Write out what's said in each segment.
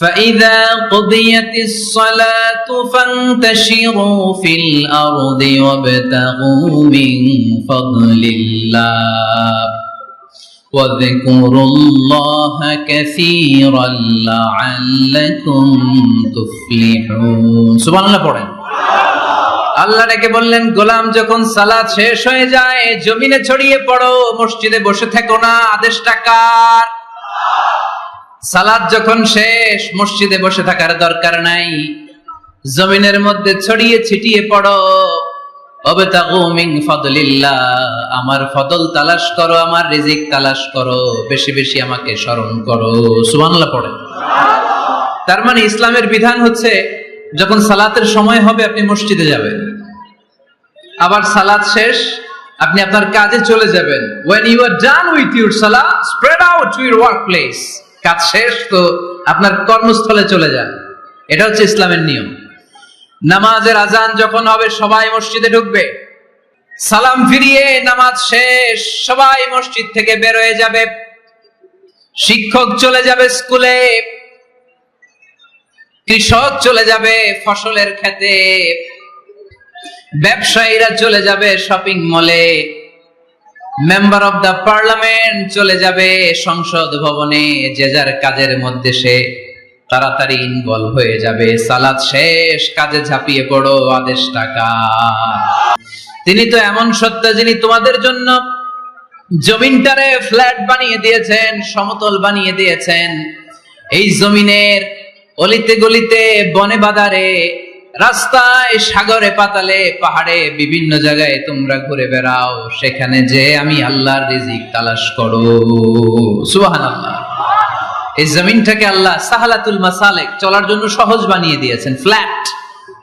فإذا قضيت الصلاة فانتشروا في الأرض وابتغوا من فضل الله واذكروا الله كثيرا لعلكم تفلحون سبحان الله পড়েন আল্লাহ ডেকে বললেন গোলাম যখন সালাত শেষ হয়ে যায় জমিনে ছড়িয়ে পড়ো মসজিদে বসে থেকো না আদেশটা কার সালাত যখন শেষ, মসজিদে বসে থাকার দরকার নাই। জমিনের মধ্যে ছড়িয়ে ছিটিয়ে পড়ো। আমার ফদল তালাশ করো, আমার রিজিক তালাশ করো, বেশি বেশি আমাকে স্মরণ করো। সুবহানাল্লাহ পড়ে। তার মানে ইসলামের বিধান হচ্ছে, যখন সালাতের সময় হবে, আপনি মসজিদে যাবেন। আবার সালাত শেষ, আপনি আপনার কাজে চলে যাবেন। When you are done with your salah spread out to your workplace কাজ শেষ, তো আপনার কর্মস্থলে চলে যান। এটা হচ্ছে ইসলামের নিয়ম। নামাজের আজান যখন হবে, সবাই মসজিদে ঢুকবে। সালাম ফিরিয়ে নামাজ শেষ, সবাই মসজিদ থেকে বের হয়ে যাবে। শিক্ষক চলে যাবে স্কুলে। কৃষক চলে যাবে ফসলের খেতে। ব্যবসায়ীরা চলে যাবে শপিং মলে মেম্বার অফ দ্য পার্লামেন্ট চলে যাবে সংসদ ভবনে, যে যার কাজের মধ্যে সে তাড়াতাড়ি ইনভলভ হয়ে যাবে। সালাদ শেষ, কাজে ঝাঁপিয়ে পড়ো, আদেশ টাকা। তিনি তো এমন সত্য যিনি তোমাদের জন্য জমিনটারে ফ্ল্যাট বানিয়ে দিয়েছেন, সমতল বানিয়ে দিয়েছেন। এই জমিনের অলিতে গলিতে, বনে বাদারে রাস্তায়, সাগরে, পাতালে, পাহাড়ে, বিভিন্ন জায়গায় তোমরা ঘুরে বেড়াও। সেখানে যে আমি আল্লাহর রিজিক তালাশ করো। সুবহানাল্লাহ। এই জমিনটাকে আল্লাহ সাহালাতুল মাসালেক চলার জন্য সহজ বানিয়ে দিয়েছেন। ফ্ল্যাট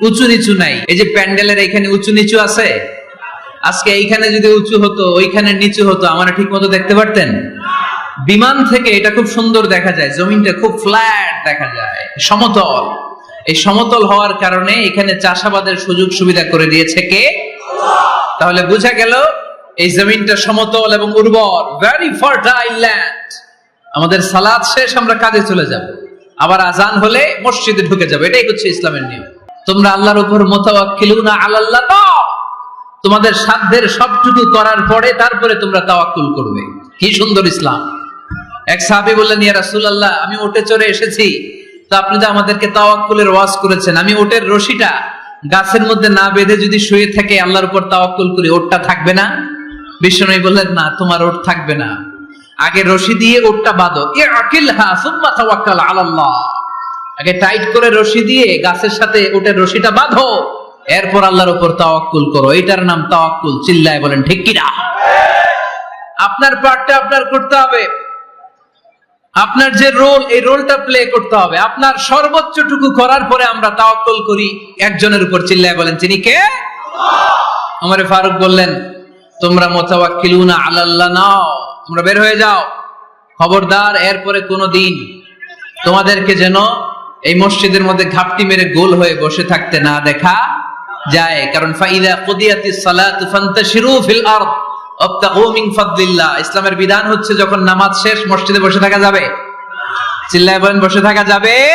উঁচু নিচু নাই। এই যে প্যান্ডেলের এখানে উঁচু নিচু আছে? আজকে এইখানে যদি উঁচু হতো, ওইখানে নিচু হতো, আমরা ঠিক মতো দেখতে পারতেন? বিমান থেকে এটা খুব সুন্দর দেখা যায়। জমিনটা খুব ফ্ল্যাট দেখা যায়। সমতল। এই সমতল হওয়ার কারণে এখানে চাষাবাদের সুযোগ সুবিধা করে দিয়েছে কে? তাহলে বোঝা গেল, এই জমিনটা সমতল এবং উর্বর ভেরি ফার্টাইল ল্যান্ড আমাদের সালাদ শেষ, আমরা কাজে চলে যাব। আবার আজান হলে মসজিদে ঢুকে যাবে, এটাই হচ্ছে ইসলামের নিয়ম। তোমরা আল্লাহর উপর মোতাওয়াক্কিলুনা আলাল্লাহ। না তোমাদের সাধ্যের সবটুকু করার পরে তারপরে তোমরা তাওয়াক্কুল করবে। কি সুন্দর ইসলাম। এক সাহাবী বললেন, ইয়া রাসূলুল্লাহ, আমি ওটে চড়ে এসেছি। তো আপনি তো আমাদেরকে তাওয়াক্কুলের ওয়াজ করেছেন। আমি ওটের রশিটা গাছের মধ্যে না বেঁধে যদি শুয়ে থাকে, আল্লাহর উপর তাওয়াক্কুল করি, ওটটা থাকবে না? বিষ্ণু বললেন, না, তোমার ওট থাকবে না। আগে রশি দিয়ে ওটটা বাঁধো। এ আকিল হা সুম্মা তাওয়াক্কাল আলাল্লাহ। আগে টাইট করে রশি দিয়ে গাছের সাথে ওটের রশিটা বাঁধো। এরপর আল্লাহর উপর তাওয়াক্কুল করো। এটার নাম তাওয়াক্কুল। চিল্লায় বলেন, ঠিক কিনা? আপনার পার্টটা আপনার করতে হবে। আপনার যে রোল এই রোলটা প্লে করতে হবে। আপনার সর্বোচ্চটুকু করার পরে আমরা তাওয়াক্কুল করি। একজনের উপর চিল্লায় বলেন তিনি কে? আমারে ফারুক বললেন, তোমরা মোতাওয়াক্কিলুনা আলাল্লাহ নাও। তোমরা বের হয়ে যাও। খবরদার, এরপরে কোনো দিন তোমাদেরকে যেন এই মসজিদের মধ্যে ঘাপটি মেরে গোল হয়ে বসে থাকতে না দেখা যায়। কারণ ফাইদা কুদিয়াতিস সালাতু ফান্তাশিরু ফিল আরদ। ইসলামের বিধান হচ্ছে যখন নামাজ শেষ, মসজিদে বসে থাকা যাবে। চিল্লায় বলেন, বসে থাকা যাবে?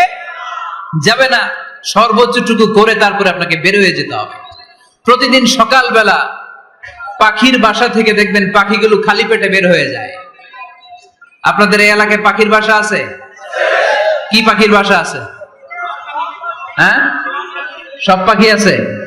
যাবে না। সর্বোচ্চটুকু করে তারপরে আপনাকে বের হয়ে যেতে হবে। প্রতিদিন সকালবেলা পাখির বাসা থেকে দেখবেন পাখিগুলো খালি পেটে বের হয়ে যায়। আপনাদের এই এলাকায় পাখির বাসা আছে? কি পাখির বাসা আছে? হ্যাঁ? সব পাখি আছে?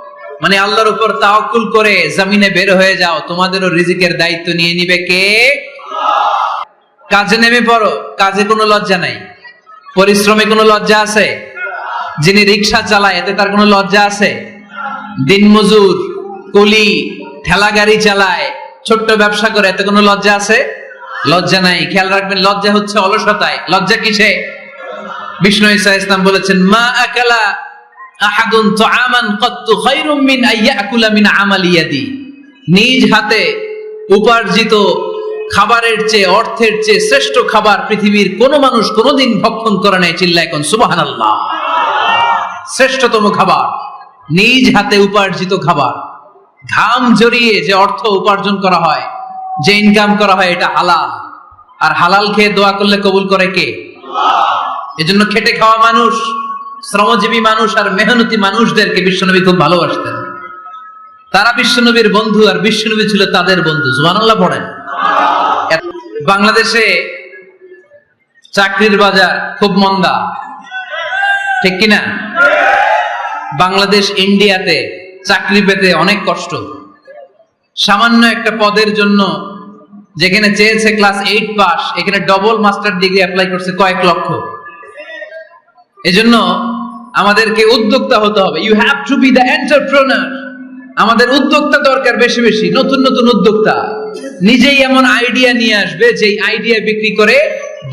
মানে আল্লাহর উপর তাওকুল করে জমিনে বের হয়ে যাও, তোমাদেরও রিজিকের দায়িত্ব নিয়ে নিবে কে? কাজে নেমে পড়ো, কাজে কোনো লজ্জা নাই। পরিশ্রমে কোনো লজ্জা আছে? যিনি রিক্সা চালায়, এতে তার কোনো লজ্জা আছে? দিন দিনমজুর কুলি, ঠেলা গাড়ি চালায়, ছোট্ট ব্যবসা করে, এতে কোনো লজ্জা আছে? লজ্জা নাই। খেয়াল রাখবেন, লজ্জা হচ্ছে অলসতায়। লজ্জা কিসে? বিষ্ণু ইসা ইসলাম বলেছেন, মা আকালা আহাদুন তুআমান কত্তু খায়রুম মিন আইয়াকুলা মিন আমালি ইয়াদি। নিজ হাতে উপার্জিত খাবারের চেয়ে, অর্থের চেয়ে শ্রেষ্ঠ খাবার পৃথিবীর কোন মানুষ কোনোদিন ভক্ষণ করে নাই চিল্লায় কোন, সুবহানাল্লাহ। শ্রেষ্ঠতম খাবার, নিজ হাতে উপার্জিত খাবার। ঘাম জড়িয়ে যে অর্থ উপার্জন করা হয়, যে ইনকাম করা হয়, এটা হালাল। আর হালাল খেয়ে দোয়া করলে কবুল করে কে? এজন্য খেটে খাওয়া মানুষ। শ্রমজীবী মানুষ আর মেহনতি মানুষদেরকে বিশ্বনবী খুব ভালোবাসতেন। তারা বিশ্বনবীর বন্ধু আর বিশ্বনবী ছিল তাদের বন্ধু। জুবানাল্লাহ পড়েন। বাংলাদেশে চাকরির বাজার খুব মন্দা। ঠিক কিনা? বাংলাদেশ ইন্ডিয়াতে চাকরি পেতে অনেক কষ্ট। সামান্য একটা পদের জন্য যেখানে চেয়েছে ক্লাস এইট পাস, এখানে ডবল মাস্টার ডিগ্রি অ্যাপ্লাই করছে কয়েক লক্ষ। এজন্য আমাদেরকে উদ্যোক্তা হতে হবে। You have to be the entrepreneur আমাদের উদ্যোক্তা দরকার বেশি বেশি, নতুন নতুন উদ্যোক্তা। নিজেই এমন আইডিয়া নিয়ে আসবে যে আইডিয়া বিক্রি করে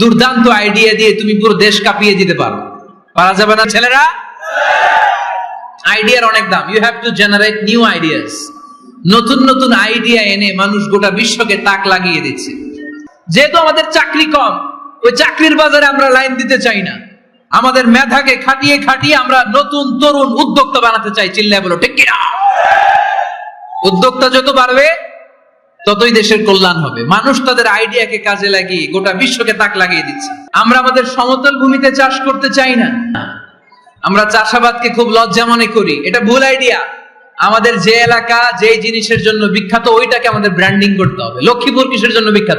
দুর্দান্ত আইডিয়া দিয়ে তুমি পুরো দেশ কাঁপিয়ে দিতে পারো। পারা যাবে না ছেলেরা? আইডিয়ার অনেক দাম। You have to generate new ideas নতুন নতুন আইডিয়া এনে মানুষ গোটা বিশ্বকে তাক লাগিয়ে দিচ্ছে। যেহেতু আমাদের চাকরি কম, ওই চাকরির বাজারে আমরা লাইন দিতে চাই না। আমাদের মেধাকে খাটিয়ে খাটিয়ে আমরা নতুন তরুণ উদ্যোক্তা বানাতে চাই, চিল্লায় বলো, ঠিক কিনা? উদ্যোক্তা যত বাড়বে, ততই দেশের কল্যাণ হবে। মানুষ তাদের আইডিয়াকে কাজে লাগিয়ে, গোটা বিশ্বকে তাক লাগিয়ে দিচ্ছে। আমরা আমাদের সমতল ভূমিতে চাষ করতে চাই না। আমরা চাষাবাদকে খুব লজ্জা মনে করি। এটা ভুল আইডিয়া। আমাদের যে এলাকা যে জিনিসের জন্য বিখ্যাত, ওইটাকে আমাদের ব্র্যান্ডিং করতে হবে। লক্ষ্মীপুর কিসের জন্য বিখ্যাত?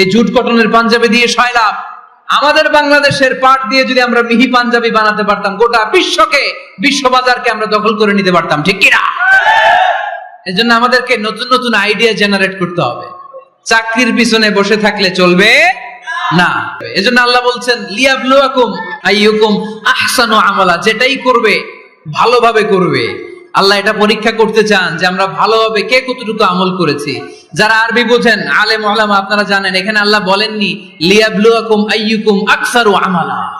এই জুট কটনের পাঞ্জাবি দিয়ে ছয় লাভ আমাদের বাংলাদেশের পাট দিয়ে যদি আমরা মিহি পাঞ্জাবি বানাতে পারতাম, গোটা বিশ্বকে বিশ্ব বাজারকে আমরা দখল করে নিতে পারতাম, ঠিক কিনা? এই জন্য আমাদেরকে নতুন নতুন আইডিয়া জেনারেট করতে হবে। চাকরির পিছনে বসে থাকলে চলবে না। এজন্য আল্লাহ বলছেন, লিয়াবলুয়াকুম আইয়ুকুম আহসানু আমালা যেটাই করবে, ভালোভাবে করবে। আল্লাহ এটা পরীক্ষা করতে চান যে আমরা ভালোভাবে কে কতটুকু আমল করেছি। যারা আরবি বোঝেন, আলেম ওলামা আপনারা জানেন, এখানে আল্লাহ বলেননি, লিয়াবলুয়াকুম আইয়ুকুম আকসারু আমালা।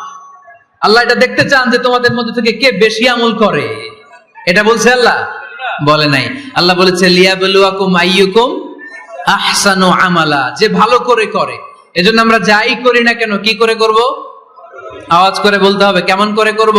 আল্লাহ এটা দেখতে চান যে তোমাদের মধ্যে থেকে কে বেশি আমল করে। এটা বলছে আল্লাহ? বলে নাই। আল্লাহ বলেছে, লিয়াবলুয়াকুম আইয়ুকুম আহসানু আমালা। যে ভালো করে করে। এজন্য আমরা যাই করি না কেন? কি করে করব? আওয়াজ করে বলতে হবে, কেমন করে করব?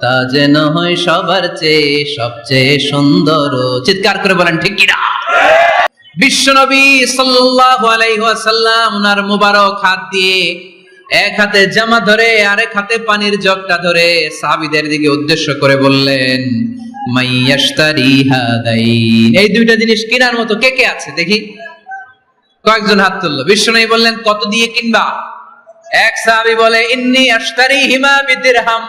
তা যেন হয় সবার চেয়ে সবচেয়ে সুন্দর। চিৎকার করে বলেন, ঠিক কিনা? বিশ্বনবী সাল্লাল্লাহু আলাইহি ওয়াসাল্লাম ওনার মুবারক হাত দিয়ে এক হাতে জামা ধরে, আরেক হাতে পানির জগটা ধরে সাহাবীদের দিকে উদ্দেশ্য করে বললেন এই দুইটা জিনিস কেনার মতো কে কে আছে? দেখি। কয়েকজন হাত তুললো। বিশ্বনবী বললেন, কত দিয়ে কিনবা? এক সাহাবী বলে, ইন্নি আশতারি হিমা বিদিরহাম।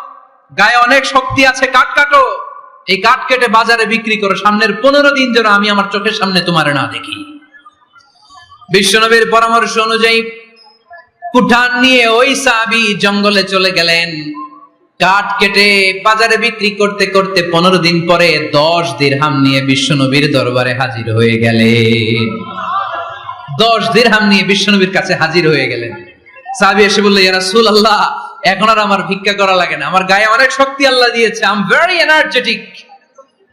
গায়ে অনেক শক্তি আছে কাঠ কাটো। এই কাঠ কেটে বাজারে বিক্রি করো, সামনের পনেরো দিন যেন আমি আমার চোখের সামনে তোমার না দেখি। বিশ্বনবীর পরামর্শ অনুযায়ী কুঠার নিয়ে ওই সাবি জঙ্গলে চলে গেলেন। কাঠ কেটে বাজারে বিক্রি করতে করতে পনেরো দিন পরে দশ দিরহাম নিয়ে বিশ্বনবীর দরবারে হাজির হয়ে গেলেন। দশ দিরহাম নিয়ে বিশ্বনবীর কাছে হাজির হয়ে গেলেন। সাহাবি এসে বলল ইয়া রাসূল আল্লাহ এখন আর আমার ভিক্ষা করা লাগে না। আমার গায়ে অনেক শক্তি আল্লাহ দিয়েছে। আই এম ভেরি এনার্জেটিক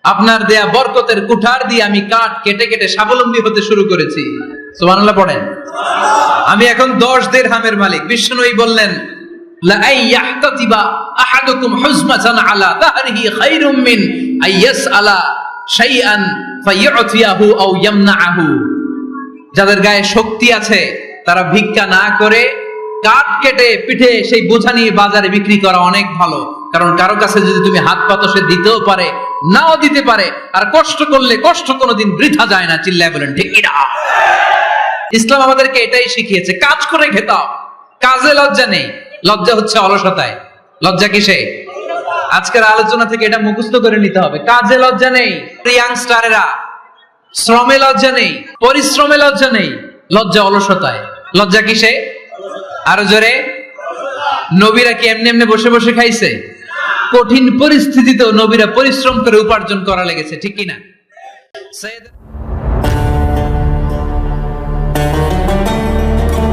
আপনার দেয়া বরকতের কুঠার দিয়ে আমি কাঠ কেটে কেটে স্বাবলম্বী হতে শুরু করেছি। সুবহানাল্লাহ পড়েন। আমি এখন দশ দিরহামের মালিক। বিষ্ণুই বললেন আহাদুকুম আলা খায়রুম মিন আলা শাইআন ফায়াতিয়াহু আও ইয়ামনাহু যাদের গায়ে শক্তি আছে, তারা ভিক্ষা না করে কাঠ কেটে পিঠে সেই বোঝা নিয়ে বাজারে বিক্রি করা অনেক ভালো। কারণ কারও কাছে যদি তুমি হাত পাতো, সে দিতেও পারে, নাও দিতে পারে। আর কষ্ট করলে কষ্ট কোনোদিন বৃথা যায় না, চিল্লায় বলেন, ঠিক কিনা? ইসলাম আমাদেরকে এটাই শিখিয়েছে, কাজ করে খেতাও। কাজে লজ্জা নেই। লজ্জা হচ্ছে অলসতায়। লজ্জা কিসে? আজকের আলোচনা থেকে এটা মুখস্থ করে নিতে হবে। কাজে লজ্জা নেই ইয়াংস্টারেরা শ্রমে লজ্জা নেই, পরিশ্রমে লজ্জা নেই। লজ্জা অলসতায়। লজ্জা কিসে? আরও জোরে। নবীরা কি এমনি এমনি বসে বসে খাইছে? কঠিন পরিস্থিতিতেও নবীরা পরিশ্রম করে উপার্জন করা লেগেছে, ঠিক কিনা? সৈয়দ